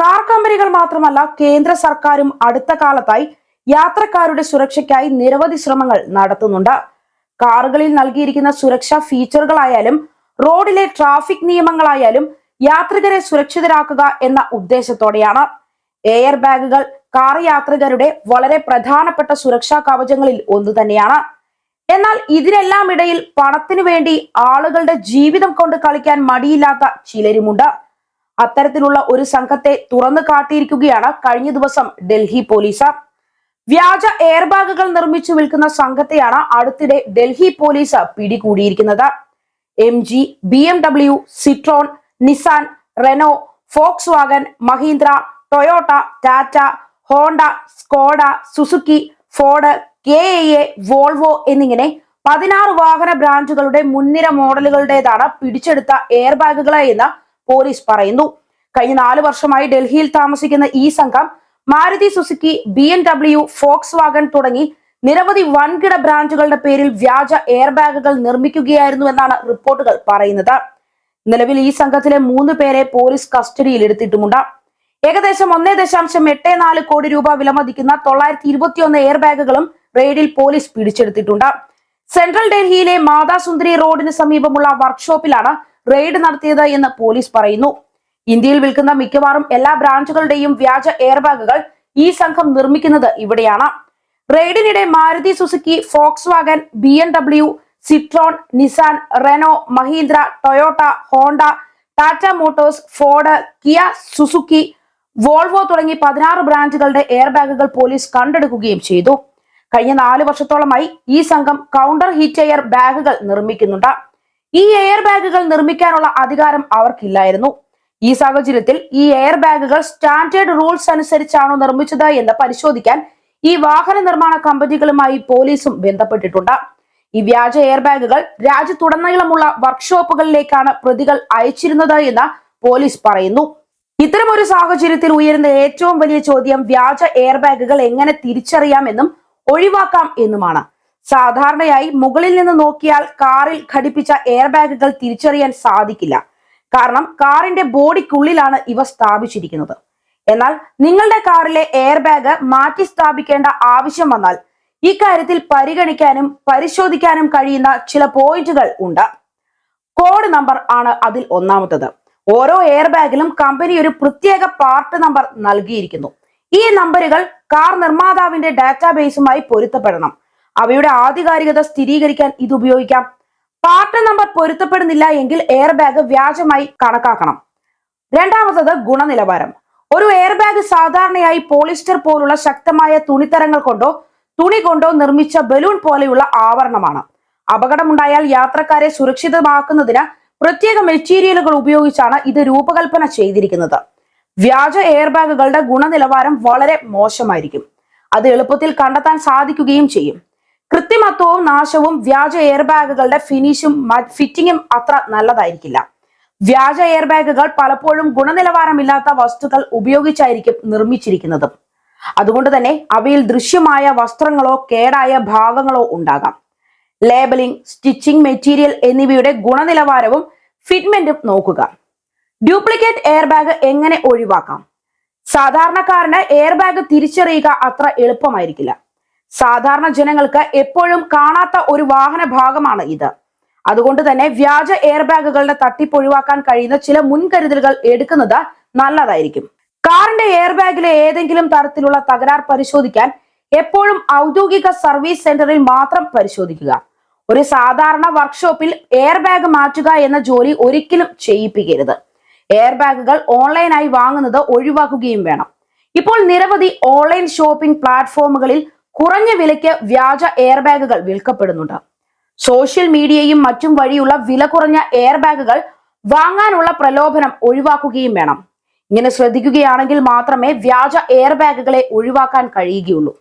Car കമ്പനികൾ മാത്രമല്ല കേന്ദ്ര സർക്കാരും അടുത്ത കാലത്തായി യാത്രക്കാരുടെ സുരക്ഷയ്ക്കായി നിരവധി ശ്രമങ്ങൾ നടത്തുന്നുണ്ട്. കാറുകളിൽ നൽകിയിരിക്കുന്ന സുരക്ഷാ ഫീച്ചറുകളായാലും റോഡിലെ ട്രാഫിക് നിയമങ്ങളായാലും യാത്രികരെ സുരക്ഷിതരാക്കുക എന്ന ഉദ്ദേശത്തോടെയാണ്. എയർ ബാഗുകൾ കാർ യാത്രികരുടെ വളരെ പ്രധാനപ്പെട്ട സുരക്ഷാ കവചങ്ങളിൽ ഒന്ന് തന്നെയാണ്. എന്നാൽ ഇതിനെല്ലാം ഇടയിൽ പണത്തിനു വേണ്ടി ആളുകളുടെ ജീവിതം കൊണ്ട് കളിക്കാൻ മടിയില്ലാത്ത ചിലരുമുണ്ട്. അത്തരത്തിലുള്ള ഒരു സംഘത്തെ തുറന്നു കാട്ടിയിരിക്കുകയാണ് കഴിഞ്ഞ ദിവസം ഡൽഹി പോലീസ്. വ്യാജ എയർബാഗുകൾ നിർമ്മിച്ചു വിൽക്കുന്ന സംഘത്തെയാണ് അടുത്തിടെ Delhi police പിടികൂടിയിരിക്കുന്നത്. M G B M W Citroen Nissan Renault Volkswagen Mahindra Toyota Tata Honda Skoda Suzuki Ford K A Volvo എന്നിങ്ങനെ പതിനാറ് വാഹന ബ്രാൻഡുകളുടെ മുൻനിര മോഡലുകളുടേതാണ് പിടിച്ചെടുത്ത എയർ ബാഗുകൾ എന്ന് പോലീസ് പറയുന്നു. കഴിഞ്ഞ നാല് വർഷമായി ഡൽഹിയിൽ താമസിക്കുന്ന ഈ സംഘം Maruti Suzuki B M W Volkswagen തുടങ്ങി നിരവധി വൻകിട ബ്രാൻഡുകളുടെ പേരിൽ വ്യാജ എയർ ബാഗുകൾ നിർമ്മിക്കുകയായിരുന്നു എന്നാണ് റിപ്പോർട്ടുകൾ പറയുന്നത്. നിലവിൽ ഈ സംഘത്തിലെ മൂന്ന് പേരെ പോലീസ് കസ്റ്റഡിയിൽ എടുത്തിട്ടുമുണ്ട് ഏകദേശം ഒന്നേ ദശാംശം എട്ട് നാല് കോടി രൂപ വിലമതിക്കുന്ന തൊള്ളായിരത്തി ഇരുപത്തിയൊന്ന് എയർ ബാഗുകളും റെയ്ഡിൽ പോലീസ് പിടിച്ചെടുത്തിട്ടുണ്ട്. സെൻട്രൽ ഡൽഹിയിലെ മാതാസുന്ദരി റോഡിന് സമീപമുള്ള വർക്ക്ഷോപ്പിലാണ് റെയ്ഡ് നടത്തിയത് എന്ന് പോലീസ് പറയുന്നു. ഇന്ത്യയിൽ വിൽക്കുന്ന മിക്കവാറും എല്ലാ ബ്രാൻഡുകളുടെയും വ്യാജ എയർബാഗുകൾ ഈ സംഘം നിർമ്മിക്കുന്നത് ഇവിടെയാണ്. റെയ്ഡിനിടെ Maruti Suzuki Volkswagen B M W Citroen Nissan Renault Mahindra Toyota Honda Tata Motors Ford Kia Suzuki Volvo തുടങ്ങി പതിനാറ് ബ്രാൻഡുകളുടെ എയർബാഗുകൾ പോലീസ് കണ്ടെടുക്കുകയും ചെയ്തു. കഴിഞ്ഞ നാല് വർഷത്തോളമായി ഈ സംഘം കൗണ്ടർ ഹീറ്റ് എയർ ബാഗുകൾ നിർമ്മിക്കുന്നുണ്ട്. ഈ എയർ ബാഗുകൾ നിർമ്മിക്കാനുള്ള അധികാരം അവർക്കില്ലായിരുന്നു. ഈ സാഹചര്യത്തിൽ ഈ എയർ ബാഗുകൾ സ്റ്റാൻഡേർഡ് റൂൾസ് അനുസരിച്ചാണോ നിർമ്മിച്ചത് എന്ന് പരിശോധിക്കാൻ ഈ വാഹന നിർമ്മാണ കമ്പനികളുമായി പോലീസും ബന്ധപ്പെട്ടിട്ടുണ്ട്. ഈ വ്യാജ എയർ ബാഗുകൾ രാജ്യത്തുടനീളമുള്ള വർക്ക്ഷോപ്പുകളിലേക്കാണ് പ്രതികൾ അയച്ചിരുന്നത് എന്ന് പോലീസ് പറയുന്നു. ഇത്തരമൊരു സാഹചര്യത്തിൽ ഉയരുന്ന ഏറ്റവും വലിയ ചോദ്യം വ്യാജ എയർ ബാഗുകൾ എങ്ങനെ തിരിച്ചറിയാമെന്നും ഒഴിവാക്കാം എന്നുമാണ്. സാധാരണയായി മുകളിൽ നിന്ന് നോക്കിയാൽ കാറിൽ ഘടിപ്പിച്ച എയർ ബാഗുകൾ തിരിച്ചറിയാൻ സാധിക്കില്ല. കാരണം കാറിന്റെ ബോഡിക്കുള്ളിലാണ് ഇവ സ്ഥാപിച്ചിരിക്കുന്നത്. എന്നാൽ നിങ്ങളുടെ കാറിലെ എയർ ബാഗ് മാറ്റി സ്ഥാപിക്കേണ്ട ആവശ്യം വന്നാൽ ഇക്കാര്യത്തിൽ പരിഗണിക്കാനും പരിശോധിക്കാനും കഴിയുന്ന ചില പോയിന്റുകൾ ഉണ്ട്. കോഡ് നമ്പർ ആണ് അതിൽ ഒന്നാമത്തത്. ഓരോ എയർ ബാഗിലും കമ്പനി ഒരു പ്രത്യേക പാർട്ട് നമ്പർ നൽകിയിരിക്കുന്നു. ഈ നമ്പറുകൾ കാർ നിർമ്മാതാവിന്റെ ഡാറ്റാബേസുമായി പൊരുത്തപ്പെടണം. അവയുടെ ആധികാരികത സ്ഥിരീകരിക്കാൻ ഇത് ഉപയോഗിക്കാം. പാർട്ട് നമ്പർ പൊരുത്തപ്പെടുന്നില്ല എങ്കിൽ എയർ ബാഗ് വ്യാജമായി കണക്കാക്കണം. രണ്ടാമത്തത് ഗുണനിലവാരം. ഒരു എയർ ബാഗ് സാധാരണയായി പോളിസ്റ്റർ പോലുള്ള ശക്തമായ തുണിത്തരങ്ങൾ കൊണ്ടോ തുണി കൊണ്ടോ നിർമ്മിച്ച ബലൂൺ പോലെയുള്ള ആവരണമാണ്. അപകടമുണ്ടായാൽ യാത്രക്കാരെ സുരക്ഷിതമാക്കുന്നതിന് പ്രത്യേക മെറ്റീരിയലുകൾ ഉപയോഗിച്ചാണ് ഇത് രൂപകൽപ്പന ചെയ്തിരിക്കുന്നത്. വ്യാജ എയർ ബാഗുകളുടെ ഗുണനിലവാരം വളരെ മോശമായിരിക്കും. അത് എളുപ്പത്തിൽ കണ്ടെത്താൻ സാധിക്കുകയും ചെയ്യും. കൃത്രിമത്വവും നാശവും വ്യാജ എയർ ബാഗുകളുടെ ഫിനിഷും ഫിറ്റിങ്ങും അത്ര നല്ലതായിരിക്കില്ല. വ്യാജ എയർ ബാഗുകൾ പലപ്പോഴും ഗുണനിലവാരമില്ലാത്ത വസ്തുക്കൾ ഉപയോഗിച്ചായിരിക്കും നിർമ്മിച്ചിരിക്കുന്നത്. അതുകൊണ്ട് തന്നെ അവയിൽ ദൃശ്യമായ വസ്ത്രങ്ങളോ കേടായ ഭാഗങ്ങളോ ഉണ്ടാകാം. ലേബലിംഗ് സ്റ്റിച്ചിങ് മെറ്റീരിയൽ എന്നിവയുടെ ഗുണനിലവാരവും ഫിറ്റ്മെന്റും നോക്കുക. ഡ്യൂപ്ലിക്കേറ്റ് എയർ ബാഗ് എങ്ങനെ ഒഴിവാക്കാം? സാധാരണക്കാരന് എയർ ബാഗ് തിരിച്ചറിയുക അത്ര എളുപ്പമായിരിക്കില്ല. സാധാരണ ജനങ്ങൾക്ക് എപ്പോഴും കാണാത്ത ഒരു വാഹന ഭാഗമാണ് ഇത്. അതുകൊണ്ട് തന്നെ വ്യാജ എയർ ബാഗുകളുടെ തട്ടിപ്പ് ഒഴിവാക്കാൻ കഴിയുന്ന ചില മുൻകരുതലുകൾ എടുക്കുന്നത് നല്ലതായിരിക്കും. കാറിന്റെ എയർ ബാഗിലെ ഏതെങ്കിലും തരത്തിലുള്ള തകരാർ പരിശോധിക്കാൻ എപ്പോഴും ഔദ്യോഗിക സർവീസ് സെന്ററിൽ മാത്രം പരിശോധിക്കുക. ഒരു സാധാരണ വർക്ക്ഷോപ്പിൽ എയർ ബാഗ് മാറ്റുക എന്ന ജോലി ഒരിക്കലും ചെയ്യിപ്പിക്കരുത്. എയർ ബാഗുകൾ ഓൺലൈനായി വാങ്ങുന്നത് ഒഴിവാക്കുകയും വേണം. ഇപ്പോൾ നിരവധി ഓൺലൈൻ ഷോപ്പിംഗ് പ്ലാറ്റ്ഫോമുകളിൽ കുറഞ്ഞ വിലയ്ക്ക് വ്യാജ എയർ ബാഗുകൾ വിൽക്കപ്പെടുന്നുണ്ട്. സോഷ്യൽ മീഡിയയും മറ്റും വഴിയുള്ള വില കുറഞ്ഞ എയർ ബാഗുകൾ വാങ്ങാനുള്ള പ്രലോഭനം ഒഴിവാക്കുകയും വേണം. ഇങ്ങനെ ശ്രദ്ധിക്കുകയാണെങ്കിൽ മാത്രമേ വ്യാജ എയർ ബാഗുകളെ ഒഴിവാക്കാൻ കഴിയുകയുള്ളൂ.